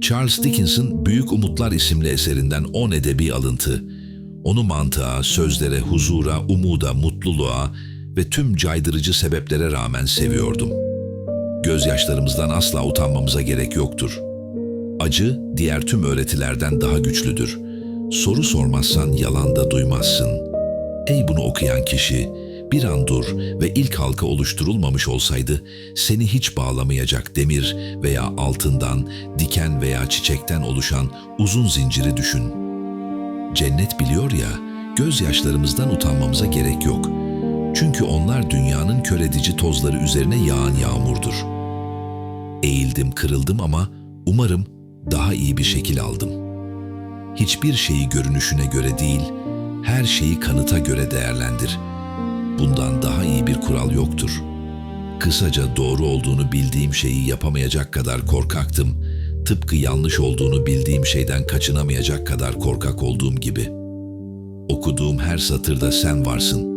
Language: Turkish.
Charles Dickens'in Büyük Umutlar isimli eserinden 10 edebi alıntı. Onu mantığa, sözlere, huzura, umuda, mutluluğa ve tüm caydırıcı sebeplere rağmen seviyordum. Gözyaşlarımızdan asla utanmamıza gerek yoktur. Acı diğer tüm öğretilerden daha güçlüdür. Soru sormazsan yalan da duymazsın. Ey bunu okuyan kişi, bir an dur ve ilk halka oluşturulmamış olsaydı seni hiç bağlamayacak demir veya altından, diken veya çiçekten oluşan uzun zinciri düşün. Cennet biliyor ya, gözyaşlarımızdan utanmamıza gerek yok. Çünkü onlar dünyanın kör edici tozları üzerine yağan yağmurdur. Eğildim, kırıldım ama umarım daha iyi bir şekil aldım. Hiçbir şeyi görünüşüne göre değil, her şeyi kanıta göre değerlendir. Bundan daha iyi bir kural yoktur. Kısaca doğru olduğunu bildiğim şeyi yapamayacak kadar korkaktım. Tıpkı yanlış olduğunu bildiğim şeyden kaçınamayacak kadar korkak olduğum gibi. Okuduğum her satırda sen varsın.